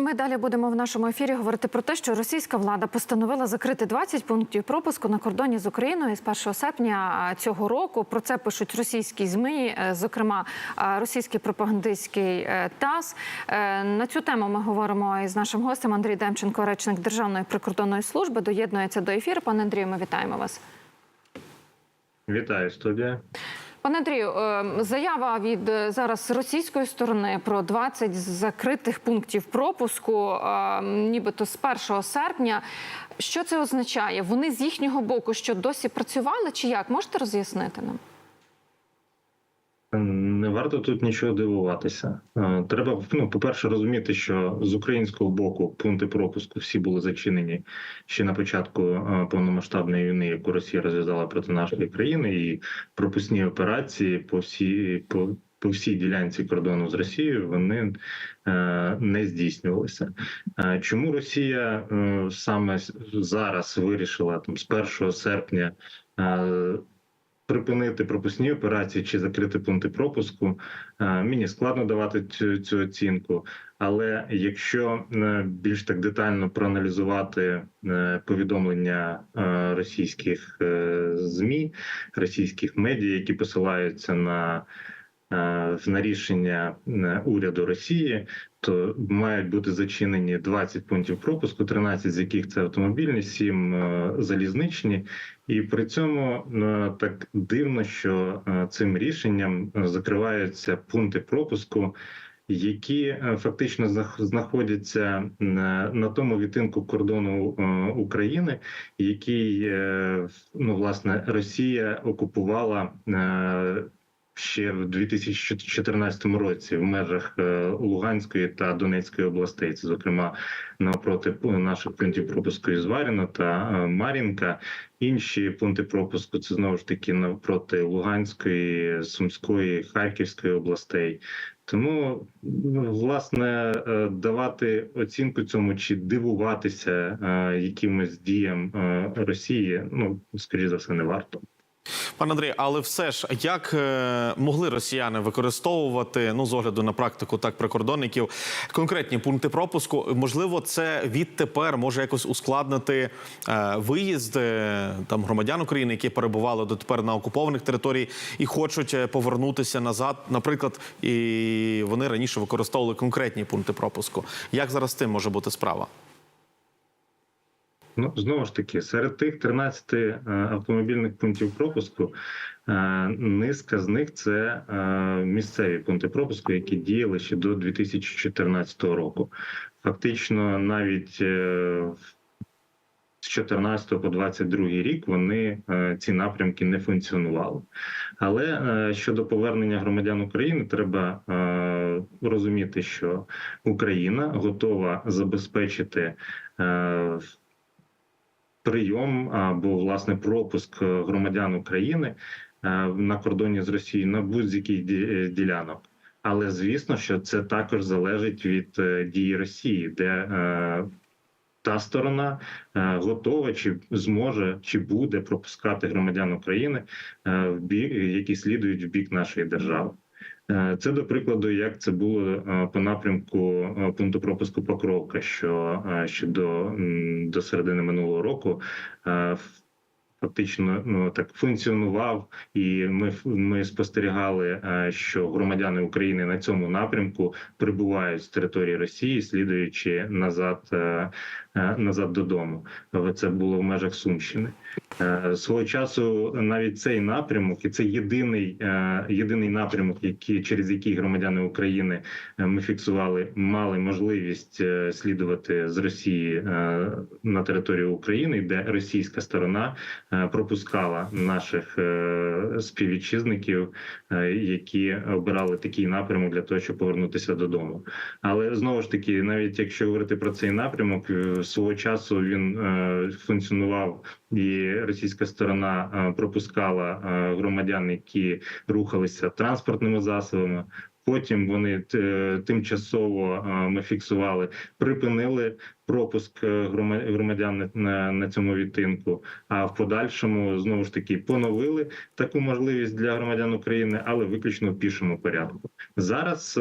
Ми далі будемо в нашому ефірі говорити про те, що російська влада постановила закрити 20 пунктів пропуску на кордоні з Україною з 1 серпня цього року. Про це пишуть російські змі, е, зокрема е, російський пропагандистський е, ТАСС. На цю тему ми говоримо із нашим гостем Андрій Демченко, речник Державної прикордонної служби. Доєднується до ефіру. Пане Андрію, ми вітаємо вас. Вітаю студія. Пане Андрію, е, заява від е, зараз російської сторони про 20 закритих пунктів пропуску, е, нібито з 1 серпня. Що це означає? Вони з їхнього боку що досі працювали, чи як можете роз'яснити нам? Не варто тут нічого дивуватися. Е, Треба ну, по-перше, розуміти, що з українського боку пункти пропуску всі були зачинені ще на початку е, повномасштабної війни, яку Росія розв'язала проти нашої країни, і пропускні операції по всій по, по всій ділянці кордону з Росією вони е, не здійснювалися. Е, Чому Росія е, саме зараз вирішила там з 1 серпня? е, припинити пропускні операції чи закрити пункти пропуску. Е, Мені складно давати цю, цю оцінку, але якщо е, більш так детально проаналізувати е, повідомлення російських змі, російських медіа, які посилаються на на рішення е, уряду Росії, то мають бути зачинені 20 пунктів пропуску, 13 з яких це автомобільні, 7 е, залізничні. І при цьому е, так дивно, що е, цим рішенням е, закриваються пункти пропуску, які е, фактично знах- знаходяться на, тому відтинку кордону е, України, який е, ну власне Росія окупувала. Ще в 2014 році в межах е, Луганської та Донецької областей, це зокрема навпроти наших пунктів пропуску із Варіна та е, Мар'їнка. Інші пункти пропуску це знову ж таки навпроти Луганської, Сумської, Харківської областей. Тому власне е, давати оцінку цьому чи дивуватися якимось діям Росії, ну скоріше за все, не варто. Пане Андрій, але все ж як е, могли росіяни використовувати ну з огляду на практику так прикордонників конкретні пункти пропуску? Можливо, це відтепер може якось ускладнити е, виїзд е, там громадян України, які перебували дотепер на окупованих територіях і хочуть повернутися назад. Наприклад, і вони раніше використовували конкретні пункти пропуску. Як зараз з тим може бути справа? Ну знову ж таки, серед тих 13 е, автомобільних пунктів пропуску е, низка з них це е, місцеві пункти пропуску, які діяли ще до 2014 року. Фактично, навіть з 14 по 22 рік вони ці напрямки не функціонували. Але щодо повернення громадян України, треба розуміти, що Україна готова забезпечити. Е, прийом або власне пропуск громадян України е, на кордоні з Росією на будь-який ді- ділянок. Але звісно, що це також залежить від е, дії Росії, де е, та сторона е, готова чи зможе чи буде пропускати громадян України е, в бік, які слідують в бік нашої держави. Е, Це до прикладу, як це було е, по напрямку е, пункту пропуску Покровка, що ще до, до середини минулого року фактично ну так функціонував, і ми ми спостерігали, що громадяни України на цьому напрямку прибувають з території Росії, слідуючи назад, назад додому. Це було в межах Сумщини. Е, Свого часу навіть цей напрямок, і це єдиний е, єдиний напрямок, який через який громадяни України е, ми фіксували, мали можливість слідувати з Росії на територію України, де російська сторона пропускала наших співвітчизників, які обирали такий напрямок для того, щоб повернутися додому. Але знову ж таки, навіть якщо говорити про цей напрямок, свого часу він функціонував і російська сторона е, пропускала е, громадян, які рухалися транспортними засобами. Потім вони е, тимчасово е, ми фіксували, припинили пропуск е, громадян на, цьому відтинку. А в подальшому знову ж таки поновили таку можливість для громадян України, але виключно в пішому порядку. Зараз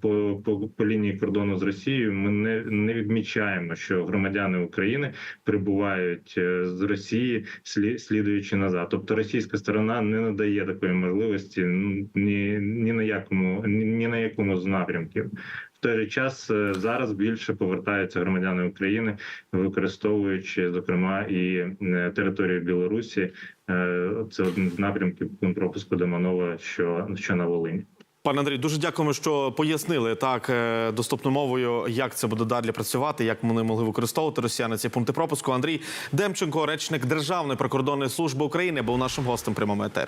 по, по, по лінії кордону з Росією ми не, не відмічаємо, що громадяни України прибувають з Росії, слі, слідуючи назад. Тобто російська сторона не надає такої можливості ну, ні, ні на якому ні, ні на якому з напрямків. В той же час е, зараз більше повертаються громадяни України, використовуючи зокрема і е, територію Білорусі. Е, Це один з напрямків пропуску до Манова, що, що на Волині. Пане Андрій, дуже дякуємо, що пояснили так доступною мовою, як це буде далі працювати, як вони могли використовувати росіяни ці пункти пропуску. Андрій Демченко, речник Державної прикордонної служби України, був нашим гостем прямого етері.